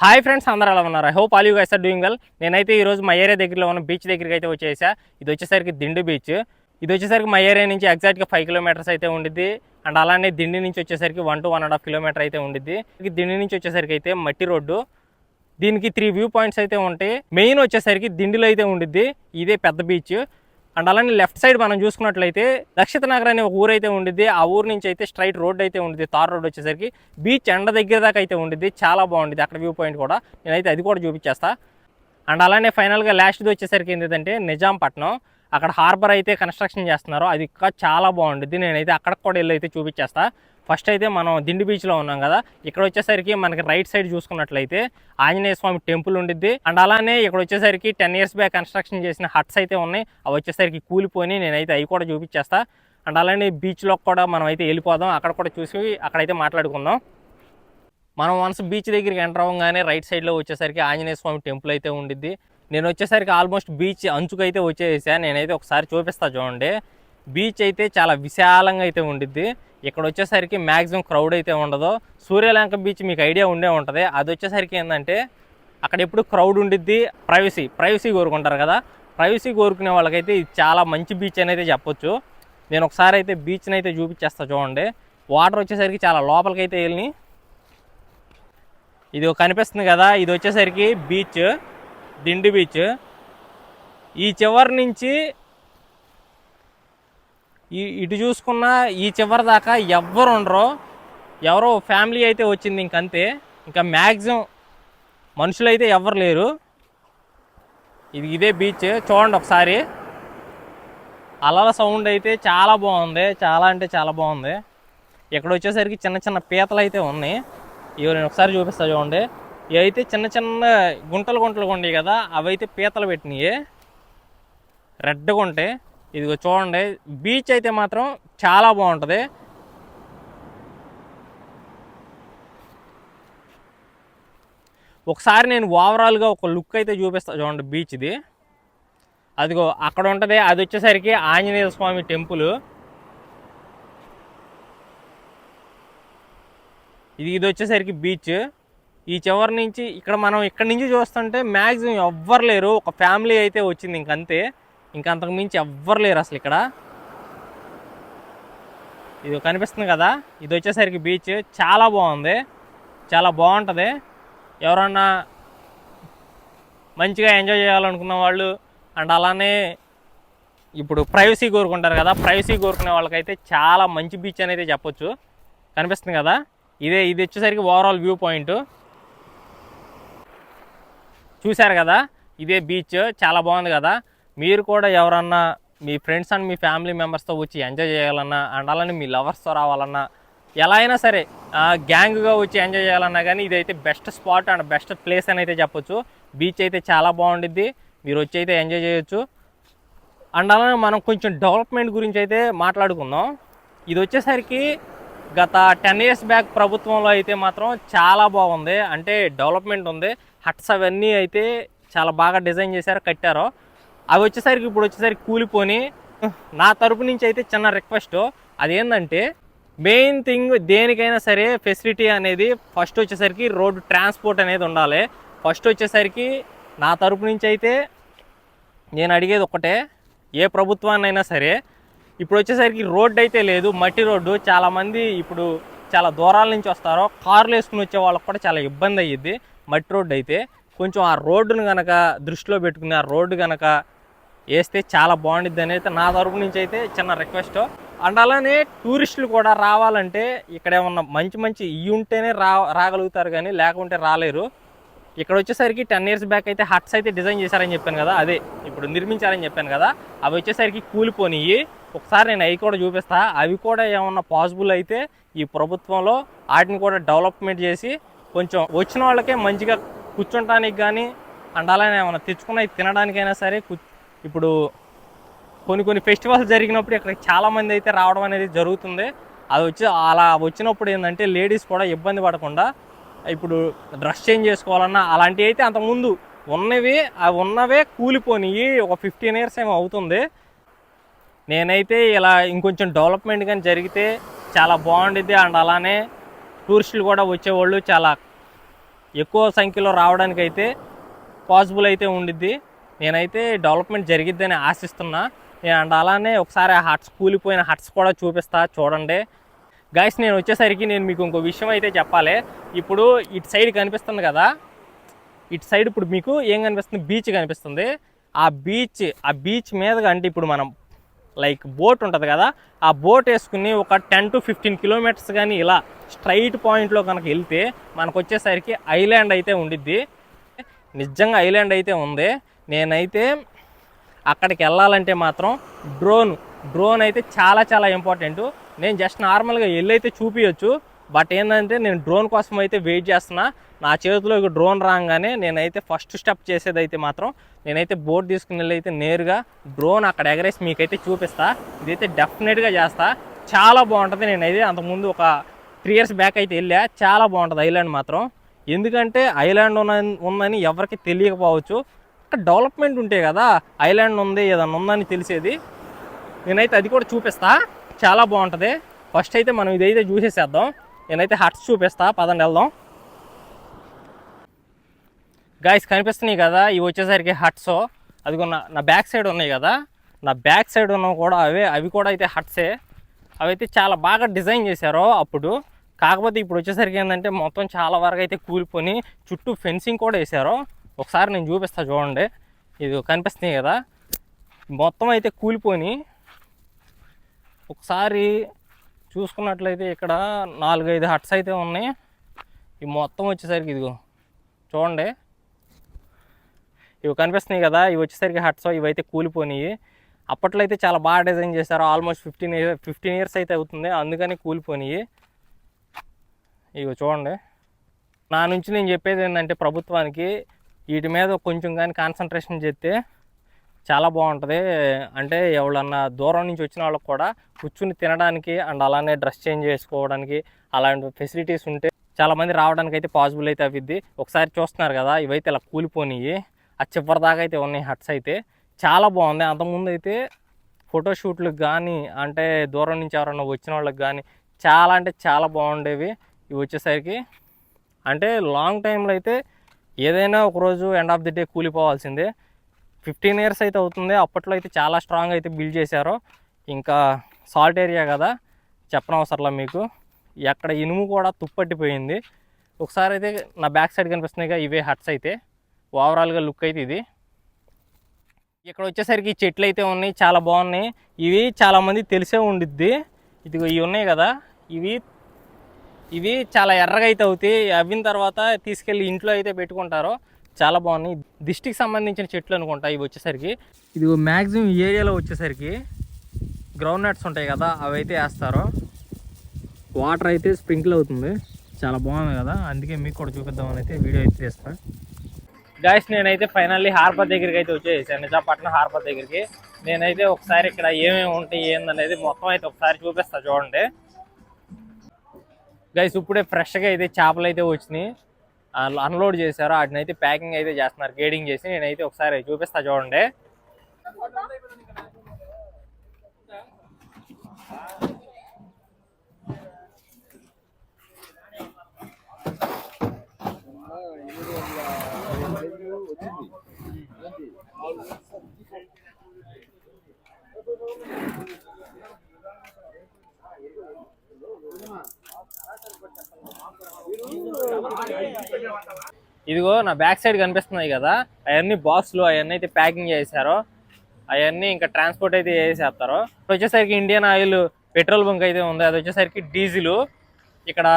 Hi friends అందరూ అలా ఉన్నారు? I hope all you guys are doing well నేనైతే ఈరోజు రోజు మా ఏరియా దగ్గరలో ఉన్న బీచ్ దగ్గరికి అయితే వచ్చేసా. ఇది వచ్చేసరికి దిండు బీచ్ ఇది వచ్చేసరికి మా ఏరియా నుంచి ఎగ్జాక్ట్గా ఫైవ్ కిలోమీటర్స్ అయితే ఉండిద్ది. అండ్ అలానే దిండి నుంచి వచ్చేసరికి one to one and half kilometre అయితే ఉండిద్ది. దిండి నుంచి వచ్చేసరికి అయితే మట్టి రోడ్డు. దీనికి త్రీ వ్యూ పాయింట్స్ అయితే ఉంటాయి. మెయిన్ వచ్చేసరికి దిండిలో అయితే ఉండిద్ది. ఇదే పెద్ద బీచ్ అండ్ అలానే లెఫ్ట్ సైడ్ మనం చూసుకున్నట్లయితే దక్షిత నగర్ అనే ఒక ఊరు అయితే ఉండిద్ది. ఆ ఊరు నుంచి అయితే స్ట్రైట్ రోడ్ అయితే ఉండిద్ది. తార్ రోడ్ వచ్చేసరికి బీచ్ ఎండ దగ్గర దాకా అయితే ఉండిద్ది. చాలా బాగుండిద్ది అక్కడ వ్యూ పాయింట్ కూడా. నేనైతే అది కూడా చూపించేస్తా. అండ్ అలానే ఫైనల్గా లాస్ట్ది వచ్చేసరికి ఏంటంటే నిజాంపట్నం. అక్కడ హార్బర్ అయితే కన్స్ట్రక్షన్ చేస్తున్నారు. అది ఇంకా చాలా బాగుంటుంది నేనైతే అక్కడికి కూడా వెళ్ళి అయితే చూపించేస్తా. ఫస్ట్ అయితే మనం దిండి బీచ్లో ఉన్నాం కదా ఇక్కడ వచ్చేసరికి మనకి రైట్ సైడ్ చూసుకున్నట్లయితే ఆంజనేయ స్వామి టెంపుల్ ఉండిద్ది. అండ్ అలానే ఇక్కడ వచ్చేసరికి టెన్ ఇయర్స్ బ్యాక్ కన్స్ట్రక్షన్ చేసిన హట్స్ అయితే ఉన్నాయి. అవి వచ్చేసరికి కూలిపోయి నేనైతే అవి కూడా చూపించేస్తా. అండ్ అలానే బీచ్లో కూడా మనం అయితే వెళ్ళిపోదాం. అక్కడ కూడా చూసి అక్కడైతే మాట్లాడుకుందాం. మనం వన్స్ బీచ్ దగ్గరికి ఎంటర్ అవ్వగానే రైట్ సైడ్లో వచ్చేసరికి ఆంజనేయ స్వామి టెంపుల్ అయితే ఉండిద్ది. నేను వచ్చేసరికి ఆల్మోస్ట్ బీచ్ అంచుకైతే వచ్చేసా. నేనైతే ఒకసారి చూపిస్తా చూడండి. బీచ్ అయితే చాలా విశాలంగా అయితే ఉండిద్ది. ఇక్కడ వచ్చేసరికి మ్యాక్సిమం క్రౌడ్ అయితే ఉండదు. సూర్యలంక బీచ్ మీకు ఐడియా ఉండే ఉంటుంది. అది వచ్చేసరికి ఏంటంటే అక్కడ ఎప్పుడు క్రౌడ్ ఉండిద్ది ప్రైవసీ ప్రైవసీ కోరుకుంటారు కదా. ప్రైవసీ కోరుకునే వాళ్ళకైతే ఇది చాలా మంచి బీచ్ అని అయితే చెప్పొచ్చు. నేను ఒకసారి అయితే బీచ్ని అయితే చూపించేస్తా చూడండి. వాటర్ వచ్చేసరికి చాలా లోపలికి అయితే వెళ్ళి ఇది కనిపిస్తుంది కదా ఇది వచ్చేసరికి బీచ్ దిండి బీచ్. ఈ చివరి నుంచి ఈ ఇటు చూసుకున్న ఈ చివరి దాకా ఎవ్వరు ఉండరు. ఎవరో ఫ్యామిలీ అయితే వచ్చింది ఇంకంతే ఇంకా మ్యాక్సిమం మనుషులు అయితే ఎవ్వరు లేరు. ఇది ఇదే బీచ్ చూడండి ఒకసారి. అలల సౌండ్ అయితే చాలా బాగుంది. చాలా అంటే చాలా బాగుంది. ఇక్కడ వచ్చేసరికి చిన్న చిన్న పీతలు అయితే ఉన్నాయి. ఇవి నేను ఒకసారి చూపిస్తా చూడండి. ఇవి అయితే చిన్న చిన్న గుంటలు గుంటలు ఉండేవి కదా. అవి అయితే పీతలు పెట్టినాయి రెడ్గా ఉంటాయి. ఇదిగో చూడండి బీచ్ అయితే మాత్రం చాలా బాగుంటుంది. ఒకసారి నేను ఓవరాల్గా ఒక లుక్ అయితే చూపిస్తాను చూడండి బీచ్ది అదిగో అక్కడ ఉంటుంది అది వచ్చేసరికి ఆంజనేయ స్వామి టెంపుల్ ఇది ఇది వచ్చేసరికి బీచ్ ఈ చివరి నుంచి ఇక్కడ మనం ఇక్కడ నుంచి చూస్తుంటే మ్యాక్సిమం ఎవ్వరు లేరు ఒక ఫ్యామిలీ అయితే వచ్చింది ఇంకంతే ఇంకా అంతకు మించి ఎవ్వరు లేరు అసలు ఇక్కడ. ఇది కనిపిస్తుంది కదా ఇది వచ్చేసరికి బీచ్ చాలా బాగుంది. చాలా బాగుంటుంది. ఎవరన్నా మంచిగా ఎంజాయ్ చేయాలనుకున్న వాళ్ళు అండ్ అలానే ఇప్పుడు ప్రైవసీ కోరుకుంటారు కదా ప్రైవసీ కోరుకునే వాళ్ళకైతే చాలా మంచి బీచ్ అనేది చెప్పొచ్చు. కనిపిస్తుంది కదా ఇదే ఇది వచ్చేసరికి ఓవరాల్ వ్యూ పాయింట్ చూశారు కదా ఇదే బీచ్ చాలా బాగుంది కదా. మీరు కూడా ఎవరన్నా మీ ఫ్రెండ్స్ అండ్ మీ ఫ్యామిలీ మెంబర్స్తో వచ్చి ఎంజాయ్ చేయాలన్నా అండ్ అలానే మీ లవర్స్తో రావాలన్నా ఎలా అయినా సరే గ్యాంగ్గా వచ్చి ఎంజాయ్ చేయాలన్నా కానీ ఇదైతే best spot and best place అని అయితే చెప్పొచ్చు. బీచ్ అయితే చాలా బాగుండిద్ది. మీరు వచ్చి అయితే ఎంజాయ్ చేయొచ్చు. అండ్ అలానే మనం కొంచెం డెవలప్మెంట్ గురించి అయితే మాట్లాడుకుందాం. ఇది వచ్చేసరికి గత టెన్ ఇయర్స్ బ్యాక్ ప్రభుత్వంలో అయితే మాత్రం చాలా బాగుంది. అంటే డెవలప్మెంట్ ఉంది. హట్స్ అవన్నీ అయితే చాలా బాగా డిజైన్ చేశారు కట్టారు. అవి వచ్చేసరికి ఇప్పుడు వచ్చేసరికి కూలిపోని నా తరపు నుంచి అయితే చిన్న రిక్వెస్ట్ అదేంటంటే మెయిన్ థింగ్ దేనికైనా సరే ఫెసిలిటీ అనేది ఫస్ట్ వచ్చేసరికి రోడ్డు ట్రాన్స్పోర్ట్ అనేది ఉండాలి. ఫస్ట్ వచ్చేసరికి నా తరపు నుంచి అయితే నేను అడిగేది ఒకటే ఏ ప్రభుత్వాన్నైనా సరే ఇప్పుడు వచ్చేసరికి రోడ్డు అయితే లేదు మట్టి రోడ్డు చాలామంది ఇప్పుడు చాలా దూరాల నుంచి వస్తారో కార్లు వేసుకుని వచ్చే వాళ్ళకి కూడా చాలా ఇబ్బంది అయ్యిద్ది మట్టి రోడ్డు అయితే. కొంచెం ఆ రోడ్డును కనుక దృష్టిలో పెట్టుకుని ఆ రోడ్డు కనుక వేస్తే చాలా బాగుండిద్ది అనేది నా తరపు నుంచి అయితే చిన్న రిక్వెస్ట్ అండ్ అలానే టూరిస్టులు కూడా రావాలంటే ఇక్కడ ఏమన్నా మంచి మంచి ఇవి ఉంటేనే రా రాగలుగుతారు కానీ లేకుంటే రాలేరు. ఇక్కడ వచ్చేసరికి టెన్ ఇయర్స్ బ్యాక్ అయితే హట్స్ అయితే డిజైన్ చేశారని చెప్పాను కదా అదే ఇప్పుడు నిర్మించారని చెప్పాను కదా అవి వచ్చేసరికి కూలిపోనియి ఒకసారి నేను అవి కూడా చూపిస్తా. అవి కూడా ఏమన్నా పాసిబుల్ అయితే ఈ ప్రభుత్వంలో వాటిని కూడా డెవలప్మెంట్ చేసి కొంచెం వచ్చిన వాళ్ళకే మంచిగా కూర్చోటానికి కానీ అండ్ అలానే ఏమన్నా తెచ్చుకున్నవి తినడానికైనా సరే ఇప్పుడు కొన్ని కొన్ని ఫెస్టివల్స్ జరిగినప్పుడు ఇక్కడ చాలామంది అయితే రావడం అనేది జరుగుతుంది. అది వచ్చి అలా వచ్చినప్పుడు ఏంటంటే లేడీస్ కూడా ఇబ్బంది పడకుండా ఇప్పుడు డ్రెస్ చేంజ్ చేసుకోవాలన్నా అలాంటివి అయితే అంతకుముందు ఉన్నవి అవి ఉన్నవే కూలిపోనివి ఒక ఫిఫ్టీన్ ఇయర్స్ ఏమో అవుతుంది. నేనైతే ఇలా ఇంకొంచెం డెవలప్మెంట్ కానీ జరిగితే చాలా బాగుండిద్ది. అండ్ అలానే టూరిస్టులు కూడా వచ్చేవాళ్ళు చాలా ఎక్కువ సంఖ్యలో రావడానికి అయితే పాసిబుల్ అయితే ఉండిద్ది. నేనైతే డెవలప్మెంట్ జరిగిద్దని ఆశిస్తున్నా. నేను అండ్ అలానే ఒకసారి ఆ హట్స్ కూలిపోయిన హట్స్ కూడా చూపిస్తా చూడండి. గైస్ నేను వచ్చేసరికి నేను మీకు ఇంకో విషయం అయితే చెప్పాలి. ఇప్పుడు ఇటు సైడ్ కనిపిస్తుంది కదా? ఇటు సైడ్ ఇప్పుడు మీకు ఏం కనిపిస్తుంది? బీచ్ కనిపిస్తుంది. ఆ బీచ్ ఆ బీచ్ మీదగా అంటే ఇప్పుడు మనం లైక్ బోట్ ఉంటుంది కదా? ఆ బోట్ వేసుకుని ఒక టెన్ టు ఫిఫ్టీన్ కిలోమీటర్స్ కానీ ఇలా స్ట్రైట్ పాయింట్లో కనుక వెళ్తే మనకు వచ్చేసరికి ఐలాండ్ అయితే ఉండిద్ది. నిజంగా ఐలాండ్ అయితే ఉంది. నేనైతే అక్కడికి వెళ్ళాలంటే మాత్రం డ్రోన్. డ్రోన్ అయితే చాలా చాలా ఇంపార్టెంట్. నేను జస్ట్ నార్మల్గా వెళ్ళైతే చూపించచ్చు బట్ ఏంటంటే నేను డ్రోన్ కోసం అయితే వెయిట్ చేస్తున్నా. నా చేతిలో డ్రోన్ రాగానే నేనైతే ఫస్ట్ స్టెప్ చేసేదైతే మాత్రం నేనైతే బోట్ తీసుకుని వెళ్ళైతే నేరుగా డ్రోన్ అక్కడ ఎగరేసి మీకైతే చూపిస్తా. ఇదైతే డెఫినెట్గా చేస్తా. చాలా బాగుంటుంది. నేనైతే అంతకుముందు ఒక త్రీ ఇయర్స్ బ్యాక్ అయితే వెళ్ళా. చాలా బాగుంటుంది ఐలాండ్ మాత్రం. ఎందుకంటే ఐలాండ్ ఉన్న ఉందని ఎవరికి తెలియకపోవచ్చు. డెవలప్మెంట్ ఉంటే కదా ఐలాండ్ ఉంది ఏదన్నా ఉందని తెలిసేది. నేనైతే అది కూడా చూపిస్తా. చాలా బాగుంటుంది. ఫస్ట్ అయితే మనం ఇదైతే చూసేసేద్దాం. నేనైతే హట్స్ చూపిస్తా. పదండి వెళ్దాం. గాయస్ కనిపిస్తున్నాయి కదా ఇవి వచ్చేసరికి హట్స్ అది నా నా బ్యాక్ సైడ్ ఉన్నాయి కదా. నా బ్యాక్ సైడ్ ఉన్నవి కూడా అవే అవి కూడా అయితే హట్సే అవి అయితే చాలా బాగా డిజైన్ చేశారు అప్పుడు. కాకపోతే ఇప్పుడు వచ్చేసరికి ఏంటంటే మొత్తం చాలా వరకు అయితే కూలిపోయి చుట్టూ ఫెన్సింగ్ కూడా వేశారు. ఒకసారి నేను చూపిస్తా చూడండి. ఇది కనిపిస్తున్నాయి కదా? మొత్తం అయితే కూలిపోయి ఒకసారి చూసుకున్నట్లయితే ఇక్కడ నాలుగైదు హట్స్ అయితే ఉన్నాయి. ఇవి మొత్తం వచ్చేసరికి ఇదిగో చూడండి. ఇవి కనిపిస్తున్నాయి కదా? ఇవి వచ్చేసరికి హట్స్ ఇవైతే కూలిపోయినాయి అప్పట్లో అయితే చాలా బాగా డిజైన్ చేశారు. Almost fifteen year fifteen years అయితే అవుతుంది. అందుకని కూలిపోయినాయి ఇవి చూడండి. నా నుంచి నేను చెప్పేది ఏంటంటే ప్రభుత్వానికి వీటి మీద కొంచెం కానీ కాన్సన్ట్రేషన్ చేస్తే చాలా బాగుంటుంది. అంటే ఎవరన్నా దూరం నుంచి వచ్చిన వాళ్ళకి కూడా కూర్చుని తినడానికి అండ్ అలానే డ్రెస్ చేంజ్ చేసుకోవడానికి అలాంటి ఫెసిలిటీస్ ఉంటే చాలామంది రావడానికి అయితే పాసిబుల్ అయితే అవిద్ది ఒకసారి చూస్తున్నారు కదా ఇవైతే ఇలా కూలిపోయినాయి ఆ చివరి దాకా అయితే ఉన్నాయి హట్స్ అయితే. చాలా బాగుంది. అంతకుముందు అయితే ఫోటోషూట్లకు కానీ అంటే దూరం నుంచి ఎవరైనా వచ్చిన వాళ్ళకి కానీ చాలా అంటే చాలా బాగుండేవి. ఇవి వచ్చేసరికి అంటే లాంగ్ టైంలో అయితే ఏదైనా ఒకరోజు ఎండ్ ఆఫ్ ది డే కూలిపోవాల్సిందే. ఫిఫ్టీన్ ఇయర్స్ అయితే అవుతుంది. అప్పట్లో అయితే చాలా స్ట్రాంగ్ అయితే బిల్డ్ చేశారు. ఇంకా సాల్ట్ ఏరియా కదా. చెప్పనవసరంలా మీకు. ఎక్కడ ఇనుము కూడా తుప్పట్టిపోయింది. ఒకసారి అయితే నా బ్యాక్ సైడ్ కనిపిస్తున్నాయిగా ఇవే హట్స్ అయితే. ఓవరాల్గా లుక్ అయితే ఇది. ఇక్కడ వచ్చేసరికి చెట్లు అయితే ఉన్నాయి చాలా బాగున్నాయి. ఇవి చాలామంది తెలిసే ఉండిద్ది. ఇదిగో ఇవి ఉన్నాయి కదా. ఇవి ఇవి చాలా ఎర్రగా అయితే అవుతాయి. అవ్విన తర్వాత తీసుకెళ్ళి ఇంట్లో అయితే పెట్టుకుంటారు. చాలా బాగున్నాయి. దిష్టికి సంబంధించిన చెట్లు అనుకుంటా ఇవి వచ్చేసరికి. ఇది మ్యాక్సిమం ఏరియాలో వచ్చేసరికి గ్రౌండ్ నట్స్ ఉంటాయి కదా అవి అయితే వేస్తారు. వాటర్ అయితే స్ప్రింకిల్ అవుతుంది. చాలా బాగుంది కదా. అందుకే మీకు కూడా చూపిద్దామని అయితే వీడియో అయితే చేస్తాను గాయస్ నేనైతే ఫైనల్లీ హార్బర్ దగ్గరికి అయితే వచ్చేసాను. నిజాపట్నం హార్బర్ దగ్గరికి. నేనైతే ఒకసారి ఇక్కడ ఏమేమి ఉంటాయి ఏందనేది మొత్తం అయితే ఒకసారి చూపిస్తాను చూడండి. గైస్ ఇప్పుడే ఫ్రెష్గా అయితే చేపలు అయితే వచ్చినాయి. అన్లోడ్ చేశారు. వాటిని అయితే ప్యాకింగ్ అయితే చేస్తున్నారు. గేడింగ్ చేసి నేనైతే ఒకసారి చూపిస్తా చూడండి. ఇదిగో నా బ్యాక్ సైడ్ కనిపిస్తున్నాయి కదా. అవన్నీ బాక్స్లు అవన్నీ అయితే ప్యాకింగ్ చేశారు. అవన్నీ ఇంకా ట్రాన్స్పోర్ట్ అయితే చేసేస్తారు. వచ్చేసరికి ఇండియన్ ఆయిల్ పెట్రోల్ బంక్ అయితే ఉంది. అది వచ్చేసరికి డీజిల్. ఇక్కడ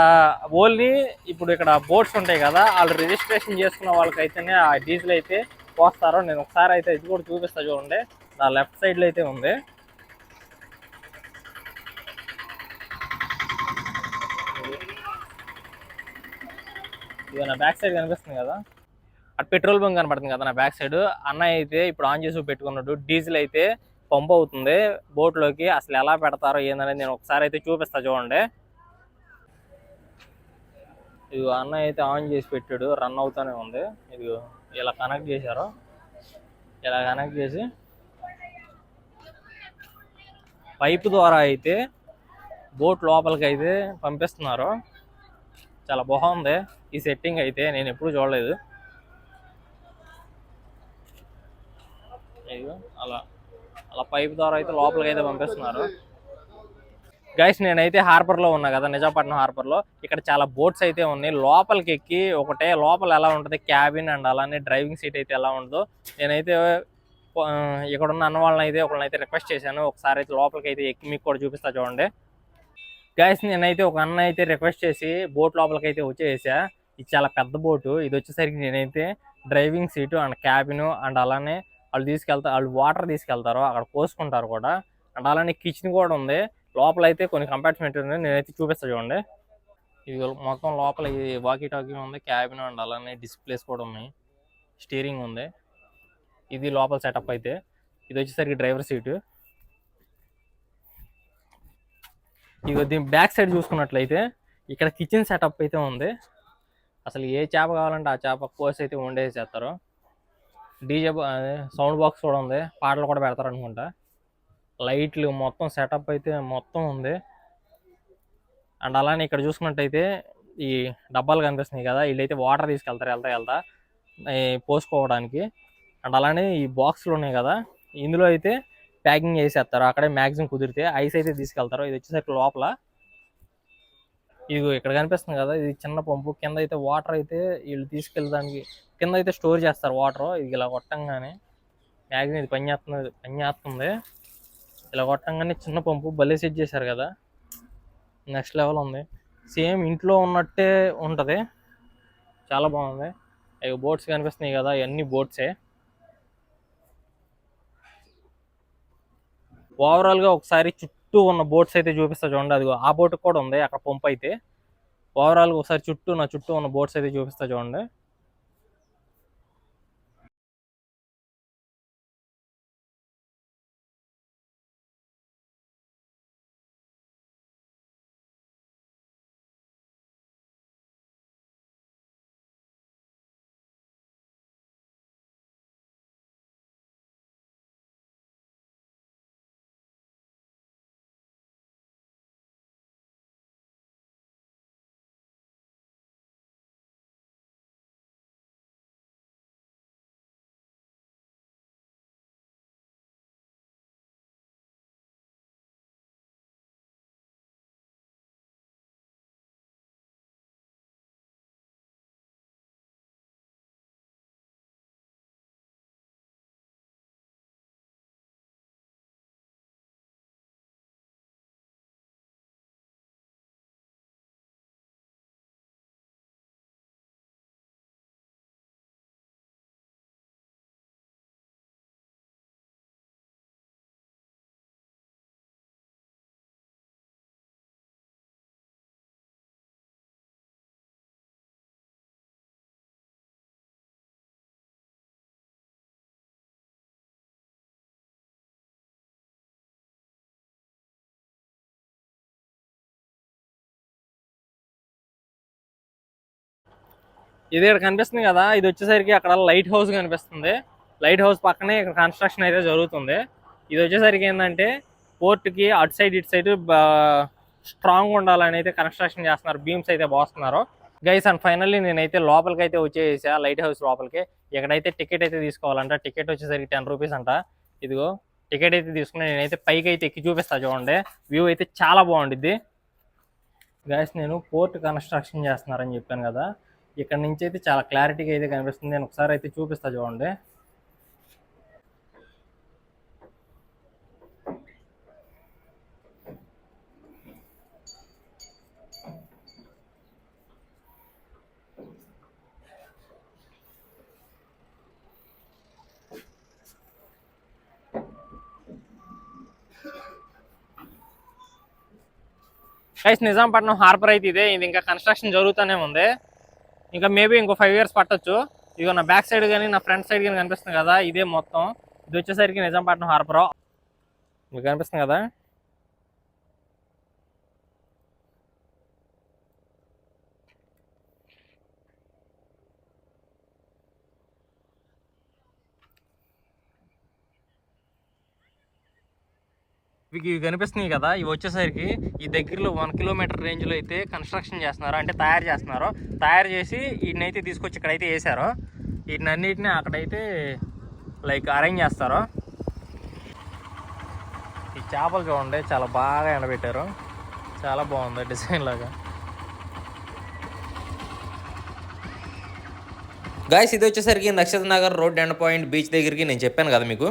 ఓన్లీ ఇప్పుడు ఇక్కడ బోట్స్ ఉంటాయి కదా వాళ్ళు రిజిస్ట్రేషన్ చేసుకున్న వాళ్ళకైతేనే ఆ డీజిల్ అయితే పోస్తారు. నేను ఒకసారి అయితే ఇది కూడా చూపిస్తా చూడండి. నా లెఫ్ట్ సైడ్లో అయితే ఉంది. ఇది నా బ్యాక్ సైడ్ కనిపిస్తుంది కదా. అటు పెట్రోల్ బంక్ కనపడుతుంది కదా నా బ్యాక్ సైడ్ అన్నయ్య అయితే ఇప్పుడు ఆన్ చేసి పెట్టుకున్నాడు. డీజిల్ అయితే పంప్ అవుతుంది. బోట్లోకి అసలు ఎలా పెడతారో ఏందనేది నేను ఒకసారి అయితే చూపిస్తా చూడండి. ఇది అన్నయ్య అయితే ఆన్ చేసి పెట్టాడు. రన్ అవుతూనే ఉంది. ఇది ఇలా కనెక్ట్ చేశారు. ఇలా కనెక్ట్ చేసి పైప్ ద్వారా అయితే బోట్ లోపలికి అయితే పంపిస్తున్నారు. చాలా బాగుంది. ఈ సెట్టింగ్ అయితే నేను ఎప్పుడు చూడలేదు. అలా అలా పైప్ ద్వారా అయితే లోపలికి అయితే పంపిస్తున్నారు. గైస్ నేనైతే హార్బర్లో ఉన్నా కదా నిజాపట్నం హార్బర్లో ఇక్కడ చాలా బోట్స్ అయితే ఉన్నాయి. లోపలికి ఎక్కి ఒకటే లోపల ఎలా ఉంటుంది? క్యాబిన్ అండ్ అలానే డ్రైవింగ్ సీట్ అయితే ఎలా ఉంటుందో నేనైతే ఇక్కడ ఉన్న అన్న వాళ్ళని అయితే ఒకళ్ళని అయితే రిక్వెస్ట్ చేశాను. ఒకసారి అయితే లోపలికి అయితే ఎక్కి మీకు కూడా చూపిస్తా చూడండి. గైస్ నేనైతే ఒక అన్న అయితే రిక్వెస్ట్ చేసి బోట్ లోపలికి అయితే వచ్చేసా. ఇది చాలా పెద్ద బోటు. ఇది వచ్చేసరికి నేనైతే driving seat and cabin and అలానే వాళ్ళు తీసుకెళ్తారు వాళ్ళు వాటర్ తీసుకెళ్తారు. అక్కడ పోసుకుంటారు కూడా. అండ్ అలానే కిచెన్ కూడా ఉంది. లోపల అయితే కొన్ని కంపార్ట్మెంట్ ఉంది నేనైతే చూపిస్తా చూడండి. ఇది మొత్తం లోపల ఇది వాకీ టాకీ ఉంది. క్యాబిన్ అండ్ అలానే డిస్ప్లేస్ కూడా ఉన్నాయి. స్టీరింగ్ ఉంది. ఇది లోపల సెటప్ అయితే. ఇది వచ్చేసరికి డ్రైవర్ సీటు. ఇది దీని బ్యాక్ సైడ్ చూసుకున్నట్లయితే ఇక్కడ కిచెన్ సెటప్ అయితే ఉంది. అసలు ఏ చేప కావాలంటే ఆ చేప కోసి అయితే వండేసేస్తారు. డీజే సౌండ్ బాక్స్ కూడా ఉంది. పాటలు కూడా పెడతారు అనుకుంటా లైట్లు మొత్తం సెటప్ అయితే మొత్తం ఉంది. అండ్ అలానే ఇక్కడ చూసుకున్నట్టయితే ఈ డబ్బాలు కనిపిస్తున్నాయి కదా వీళ్ళైతే వాటర్ తీసుకెళ్తారు వెళ్తా వెళ్తా పోసుకోవడానికి. అండ్ అలానే ఈ బాక్స్లు ఉన్నాయి కదా ఇందులో అయితే ప్యాకింగ్ చేసేస్తారు. అక్కడే మ్యాక్సిమం కుదిరితే ఐస్ అయితే తీసుకెళ్తారు. ఇది వచ్చేసరికి లోపల ఇది ఇక్కడ కనిపిస్తుంది కదా ఇది చిన్న పంపు. కింద అయితే వాటర్ అయితే వీళ్ళు తీసుకెళ్ళడానికి కింద అయితే స్టోర్ చేస్తారు వాటర్ ఇది ఇలా కొట్టంగానే మ్యాగ్జిన్ ఇది పని చేస్తుంది పని చేస్తుంది. ఇలా కొట్టంగానే చిన్న పంపు భలే సెట్ చేశారు కదా. నెక్స్ట్ లెవెల్ ఉంది. సేమ్ ఇంట్లో ఉన్నట్టే ఉంటుంది. చాలా బాగుంది. అవి బోట్స్ కనిపిస్తున్నాయి కదా ఇవన్నీ బోట్సే ఓవరాల్గా ఒకసారి చుట్టూ చుట్టూ ఉన్న బోట్స్ అయితే చూపిస్తా చూడండి. అది ఆ బోట్ కూడా ఉంది. అక్కడ పంప్ అయితే. ఓవరాల్గా ఒకసారి చుట్టూ నా చుట్టూ ఉన్న బోట్స్ అయితే చూపిస్తా చూడండి. ఇది ఇక్కడ కనిపిస్తుంది కదా ఇది వచ్చేసరికి అక్కడ లైట్ హౌస్ కనిపిస్తుంది. లైట్ హౌస్ పక్కనే ఇక్కడ కన్స్ట్రక్షన్ అయితే జరుగుతుంది. ఇది వచ్చేసరికి ఏంటంటే పోర్ట్కి అటు సైడ్ ఇటు సైడ్ స్ట్రాంగ్ ఉండాలని అయితే కన్స్ట్రక్షన్ చేస్తున్నారు. బీమ్స్ అయితే పోస్తున్నారు. గైస్ అండ్ ఫైనల్లీ నేనైతే లోపలికి అయితే వచ్చేసా లైట్ హౌస్ లోపలికి. ఇక్కడైతే టికెట్ అయితే తీసుకోవాలంట. టికెట్ వచ్చేసరికి టెన్ రూపీస్ అంట. ఇదిగో టికెట్ అయితే తీసుకుని నేనైతే పైకి అయితే ఎక్కి చూపిస్తా చూడండి. వ్యూ అయితే చాలా బాగుండిద్ది. గైస్ నేను పోర్ట్ కన్స్ట్రక్షన్ చేస్తున్నారని చెప్పాను కదా. ఇక్కడ నుంచి అయితే చాలా క్లారిటీగా అయితే కనిపిస్తుంది. నేను ఒకసారి అయితే చూపిస్తా చూడండి. గైస్ నిజాంపట్నం హార్బర్ అయితే ఇదే. ఇది ఇంకా కన్స్ట్రక్షన్ జరుగుతూనే ఉంది. ఇంకా మేబీ ఇంకో ఫైవ్ ఇయర్స్ పట్టొచ్చు. ఇదిగో నా బ్యాక్ సైడ్ కానీ నా ఫ్రంట్ సైడ్ కానీ కనిపిస్తుంది కదా ఇదే మొత్తం. ఇది వచ్చేసరికి నిజాంపట్నం హార్బర్. మీకు కనిపిస్తుంది కదా? ఇవి ఇవి కనిపిస్తున్నాయి కదా ఇవి వచ్చేసరికి ఈ దగ్గరలో వన్ కిలోమీటర్ రేంజ్లో అయితే కన్స్ట్రక్షన్ చేస్తున్నారు అంటే తయారు చేస్తున్నారు. తయారు చేసి వీటిని అయితే తీసుకొచ్చి ఇక్కడైతే వేసారు వీటిని అన్నిటిని అక్కడైతే లైక్ అరేంజ్ చేస్తారు. ఈ చేపలు చూడండి చాలా బాగా ఎండబెట్టారు. చాలా బాగుంది డిజైన్ లాగా. గాయస్ ఇది వచ్చేసరికి Nakshatra Nagar road end point beach దగ్గరికి నేను చెప్పాను కదా మీకు.